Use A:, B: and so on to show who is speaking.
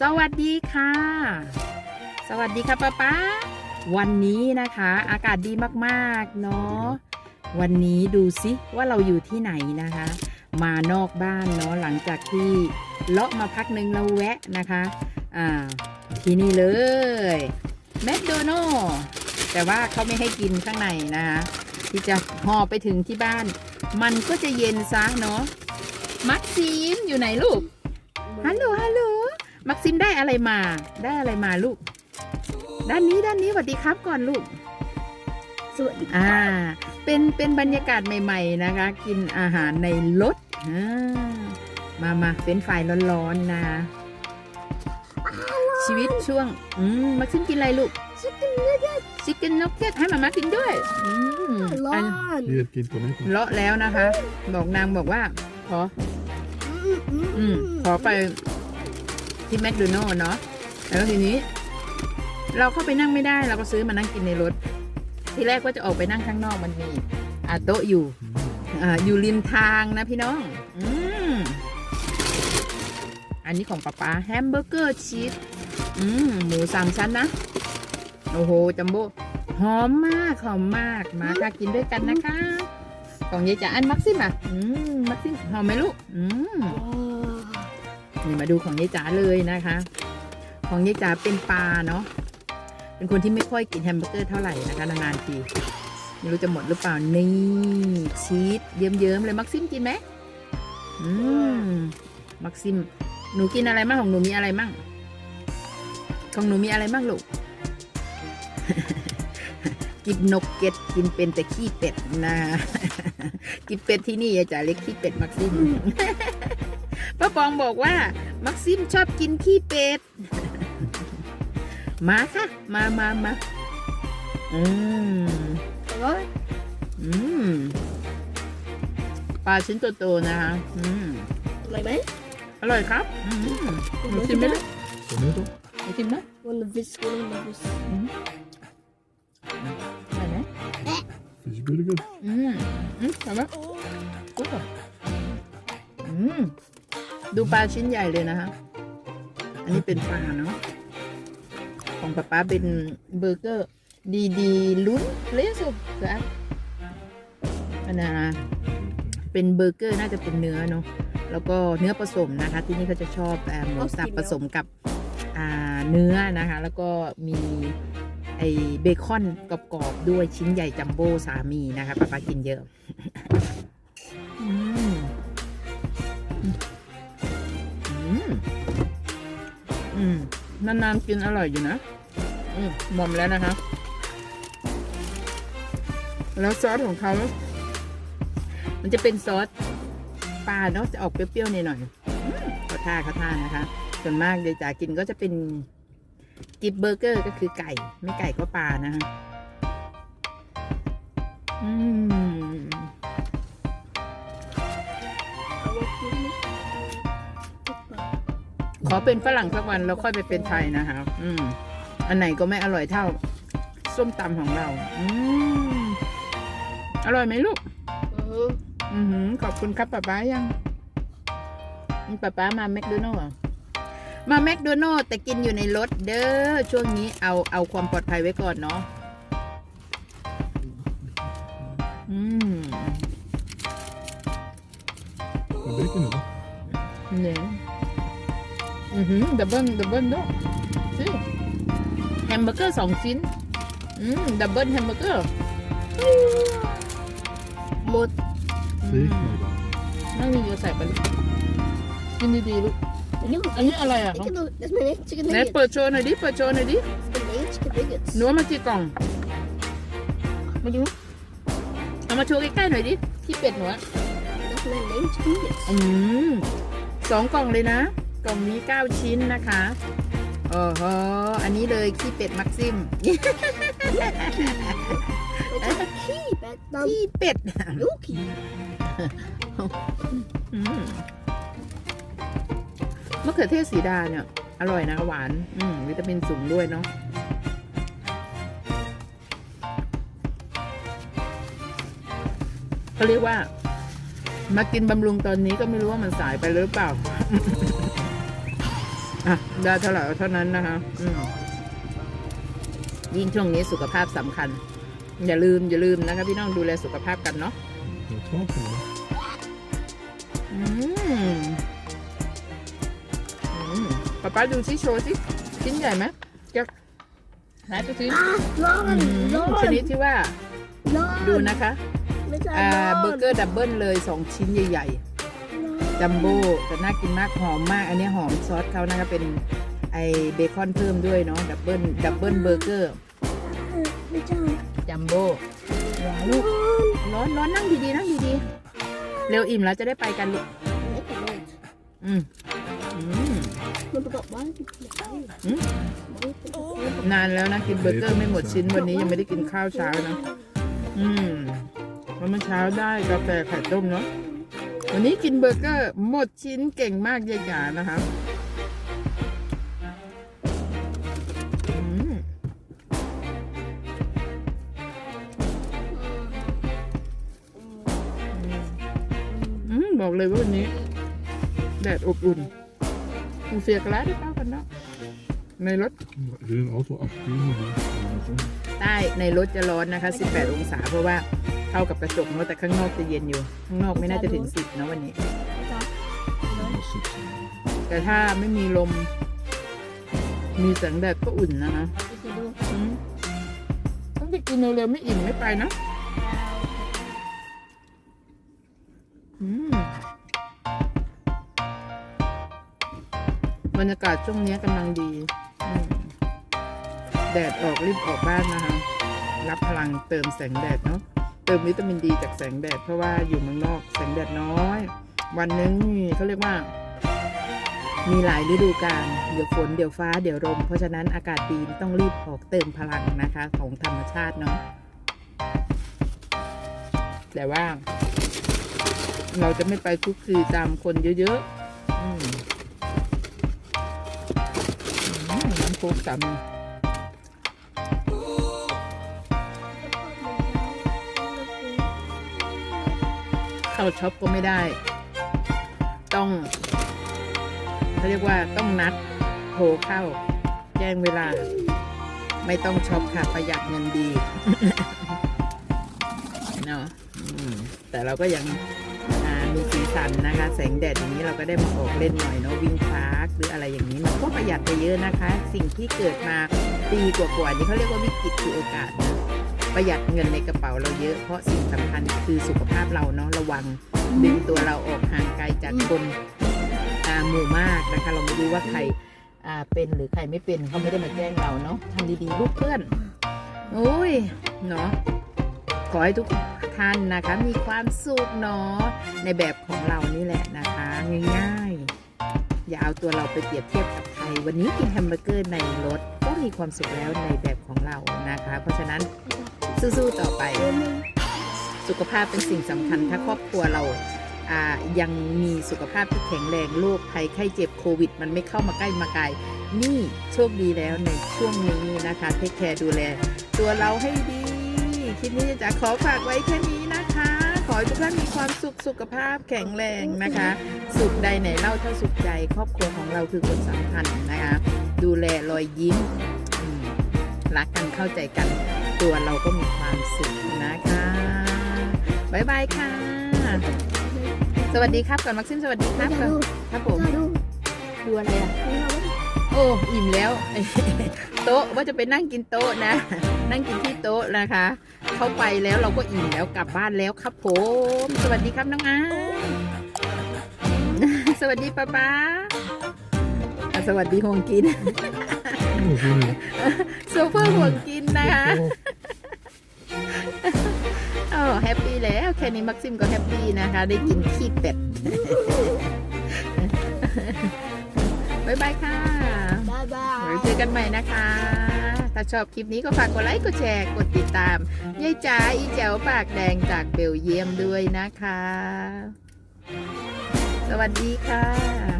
A: สวัสดีค่ะ สวัสดีค่ะป้าป๊าวันนี้นะคะ อากาศดีมากๆเนาะวันนี้ดูสิว่าเราอยู่ที่ไหนนะคะ มานอกบ้านเนาะหลังจากที่เลาะมาพักหนึ่งเราแวะนะคะอ่าที่นี่เลยแมคโดนัลแต่ว่าเขาไม่ให้กินข้างในนะคะที่จะห่อไปถึงที่บ้าน มันก็จะเย็นซะเนาะมักซิมอยู่ไหนลูกฮัลโหลฮัลโหล มักซิมได้อะไรมา ได้อะไรมาลูก ด้านนี้ด้านนี้สวัสดีครับก่อนลูก
B: สวัสดี
A: อ่า เป็นเป็นบรรยากาศใหม่ ๆ นะคะ กินอาหารในรถอ่ามามาเฟรนช์ฟรายร้อนๆนะ ชีวิตช่วง อืมมักซิมกินอะไรลูก
B: ชิคกี้พาย
A: ชิคเก้นนกเก็ตให้มามากินด้วย อืม
B: ร้อ
A: อัน
B: น
C: Hier, het kind van mij.
A: เลาะแล้วนะคะ บอกนางบอกว่า ขอ อืมขอไป ที่แมคโดนัลล์เนาะแล้วทีนี้ เราเข้าไปนั่งไม่ได้เราก็ซื้อมานั่งกินในรถ ทีแรกว่าจะออกไปนั่งข้างนอกมันมีอาโต๊ะอยู่ออยู่ริมทางนะพี่น้องอืมอันนี้ของป๊าป๊าแฮมเบอร์เกอร์ชีสอืมหมูสามชั้นนะ โอ้โหจัมโบ้หอมมากหอมมากมาค่ะกินด้วยกันนะคะ ของยายจ๋าอันมักซิมอะ อืมมักซิมหอมไหมลูก อืม นี่มาดูของยายจ๋าเลยนะคะ ของยายจ๋าเป็นปลาเนาะเป็นคนที่ไม่ค่อยกินแฮมเบอร์เกอร์เท่าไหร่นะคะนานๆทีไม่รู้จะหมดหรือเปล่านี่ชีสเยิ้มๆเลยมักซิมกินไหมอืมมักซิม หนูกินอะไรมั่งของหนูมีอะไรมั่งของหนูมีอะไรมั่งลูกกินนกเก็ตกินเป็นแต่ขี้เป็ดนะกินเป็ดที่นี่ยายจ๋าเรียกขี้เป็ดมักซิม ป้าปองบอกว่า มักซิมชอบกินขี้เป็ด มาค่ะ มามามาอืม
B: ร้อน
A: อืมปลาชิ้นโตๆนะคะอืม
B: อะไรไหม
A: อร่อยครับอืมหนูชิมไหมลูก
C: Tomato.
A: หนูชิมไหม
B: วันละวิสวันละวิส
A: อืมอร่อยไหม
C: Fish burger.
A: อืมอืมทำ ดูปลาชิ้นใหญ่เลยนะคะ อันนี้เป็นปลาเนาะ ของป๊าป๊าเป็นเบอร์เกอร์ ดีดีลุ้นเลยสุครับอันนะเป็นเบอร์เกอร์น่าจะเป็นเนื้อเนาะ แล้วก็เนื้อผสมนะคะ ที่นี่เขาจะชอบเอ่อหมูสับผสมกับเนื้อนะคะ แล้วก็มีไอเบคอนกรอบๆด้วยชิ้นใหญ่จัมโบ้สามีนะคะป๊าป๊ากินเยอะ อืมนานๆกินอร่อยอยู่นะอืมหมอมแล้วนะคะ แล้วซอสของเขา มันจะเป็นซอสปลาเนาะจะออกเปรี้ยวๆหน่อยๆเขาท่าเขาท่านะคะ ส่วนมากเดี๋ยวจ๋ากินก็จะเป็นกิบเบอร์เกอร์ก็คือไก่ ไม่ไก่ก็ปลานะคะอื
B: ม
A: ขอเป็นฝรั่งสักวันแล้วค่อยไปเป็นไทยนะคะอืม อันไหนก็ไม่อร่อยเท่า ส้มตำของเรา อืมอร่อยไหมลูก
B: อือ
A: อือหือขอบคุณครับป๊าป๊ายังนี่ป๊าป๊ามาแมคโดนัลล์มาแมคโดนัลล์แต่กินอยู่ในรถเด้อช่วงนี้เอาเอาความปลอดภัยไว้ก่อนเนาะอืม
C: Wat bacon is dat?
A: เนี่ย อือหือดับเบิลดับเบิลด้วยสิแฮมเบอร์เกอร์สองชิ้น อืมดับเบิลแฮมเบอร์เกอร์
B: หมด
C: Zeg maar dan.
A: ไม่มีเยอะใส่ไปลูกกินดีๆลูก
B: อันนี้
A: อันนี้อะไรอะ
B: ik heb nog dat is mijn eigen chicken
A: ไหน
B: nuggets
A: เปิดโชว์หน่อยดิ เปิดโชว์หน่อยดิ
B: dat is mijn eigen chicken nuggets
A: หนูเอามากี่กล่อง มาดูเอามาโชว์ใกล้ๆหน่อยดิ ที่เป็ดหนูอะ
B: dat is mijn eigen chicken nuggets
A: อืมสองกล่องเลยนะ กล่องนี้เก้าชิ้นนะคะโอ้โหอันนี้เลยขี้เป็ดมักซิม
B: het is een keep dan
A: ขี้เป็ด
B: Yoki
A: อืมมะเขือเทศสีดาเนี่ย อร่อยนะหวาน อืมวิตามินสูงด้วยเนาะเขาเรียกว่า มากินบำรุงตอนนี้ก็ไม่รู้ว่ามันสายไปหรือเปล่า อะได้เท่าไหร่เอาเท่านั้นนะคะอืมยิ่งช่วงนี้สุขภาพสำคัญ อย่าลืมอย่าลืมนะคะพี่น้องดูแลสุขภาพกันเนาะ
C: You're talking.
A: อืมอืมป๊าป๊าดูซิโชว์ซิชิ้นใหญ่ไหมจะไหนดูซิ
B: Ah, ร้อน
A: อืม
B: ร้อน
A: ชนิดที่ว่า
B: ร้อน
A: ดูนะคะ
B: ไม่ใช่
A: อ่า
B: ร้อน
A: เบอร์เกอร์ดับเบิลเลยสองชิ้นใหญ่ ๆ จัมโบ้แต่น่ากินมากหอมมาก อันนี้หอมซอสเขานะคะเป็นไอเบคอนเพิ่มด้วยเนาะดับเบิลดับเบิลเบอร์เกอร์
B: ไม่ใช่
A: จัมโบ้ว้าวลูกร้อนร้อนนั่งดีๆนั่งดีๆเร็วอิ่มแล้วจะได้ไปกันลูก
B: ไม่เป็นไร
A: อืมอืม
B: มันประกอบว่าไม่เป็นไร
A: อืม
B: ไม่เป็นไร
A: นานแล้วนะกินเบอร์เกอร์ไม่หมดชิ้นวันนี้ยังไม่ได้กินข้าวเช้านะ อืมวันเมื่อเช้าได้กาแฟไข่ต้มเนาะ วันนี้กินเบอร์เกอร์หมดชิ้นเก่งมากยายจ๋านะคะอืมอืมบอกเลยว่าวันนี้ แดดอบอุ่นกูเสียกระได้เป้ากันเนาะในรถ
C: Is it also 18 or something?
A: ใต้ในรถจะร้อนนะคะ 18 องศาเพราะว่า เข้ากับกระจกเนาะแต่ข้างนอกจะเย็นอยู่ ข้างนอกไม่น่าจะถึง10นะวันนี้ แต่ถ้าไม่มีลม มีแสงแดดก็อุ่นนะคะอืมต้องจะกินเร็วๆไม่อิ่มไม่ไปนะอืมบรรยากาศช่วงนี้กำลังดี แดดออกรีบออกบ้านนะคะ รับพลังเติมแสงแดดเนาะ ติมวิตามินดีจากแสงแดด เพราะว่าอยู่เมืองนอกแสงแดดน้อย วันนึงเขาเรียกว่า มีหลายฤดูกาลเดี๋ยวฝนเดี๋ยวฟ้าเดี๋ยวลมเพราะฉะนั้นอากาศดีต้องรีบออกเติมพลังนะคะของธรรมชาติเนาะแต่ว่า เราจะไม่ไปคุกคลีตามคนเยอะๆอืมอืมน้ำโคกสามี เข้าช็อปก็ไม่ได้ ต้องเขาเรียกว่าต้องนัดโทรเข้า แจ้งเวลา ไม่ต้องช็อปค่ะ ประหยัดเงินดีเนาะแต่เราก็ยังมีสีสันนะคะ แสงแดดอย่างนี้เราก็ได้มาออกเล่นหน่อยเนาะวิ่งพาร์คหรืออะไรอย่างนี้มันก็ประหยัดไปเยอะนะคะ สิ่งที่เกิดมาปีกว่าๆนี้เขาเรียกว่าวิกฤตคือโอกาสนะ ประหยัดเงินในกระเป๋าเราเยอะ เพราะสิ่งสำคัญคือสุขภาพเราเนาะระวังดึงตัวเราออกห่างไกลจากคนหมู่มากนะคะ เราไม่รู้ว่าใครเป็นหรือใครไม่เป็นเขาไม่ได้มาแจ้งเราเนาะทำดีๆลูกเพื่อนโอ้ยเนาะขอให้ทุกท่านนะคะ มีความสุขเนาะในแบบของเรานี่แหละนะคะ ง่ายๆ อย่าเอาตัวเราไปเปรียบเทียบกับใครวันนี้กินแฮมเบอร์เกอร์ในรถ ก็มีความสุขแล้วในแบบของเรานะคะ เพราะฉะนั้นสู้ๆต่อไป สุขภาพเป็นสิ่งสำคัญ ถ้าครอบครัวเราอ่ายังมีสุขภาพที่แข็งแรงโรคภัยไข้เจ็บโควิด มันไม่เข้ามาใกล้มาไกลนี่โชคดีแล้วในช่วงนี้นะคะเทคแคร์ดูแล ตัวเราให้ดีคลิปนี้จะขอฝากไว้แค่นี้นะคะ ขอให้ทุกท่านมีความสุขสุขภาพแข็งแรงนะคะ สุขใดไหนเล่าเท่าสุขใจ ครอบครัวของเราคือคนสำคัญนะคะ ดูแลรอยยิ้มอืม รักกันเข้าใจกัน ตัวเราก็มีความสุขนะคะบายบายค่ะ สวัสดีครับก่อนมักซิมสวัสดีครับก่อนครับผม
B: ดู
A: ดูอะไรอะโอ้อิ่มแล้วโต๊ะว่าจะไปนั่งกินโต๊ะนะ นั่งกินที่โต๊ะนะคะ เข้าไปแล้วเราก็อิ่มแล้วกลับบ้านแล้วครับผม สวัสดีครับน้องอาสวัสดีป้าป้าอะสวัสดี ห่วงกิน
C: Oh, really?
A: โซเฟอร์ห่วงกินนะคะ
C: Oh,
A: โอ้แฮปปี้แล้วแค่นี้มักซิมก็แฮปปี้นะคะ ได้กินขี้เป็ดบ๊ายบายค่ะ
B: บายบา
A: ไว้
B: ย
A: เจอกันใหม่นะคะ ถ้าชอบคลิปนี้ก็ฝากกดไลค์ กดแชร์ กดติดตามยายจ๋าอีแจ๋วปากแดงจากเบลเยียมด้วยนะคะ สวัสดีค่ะ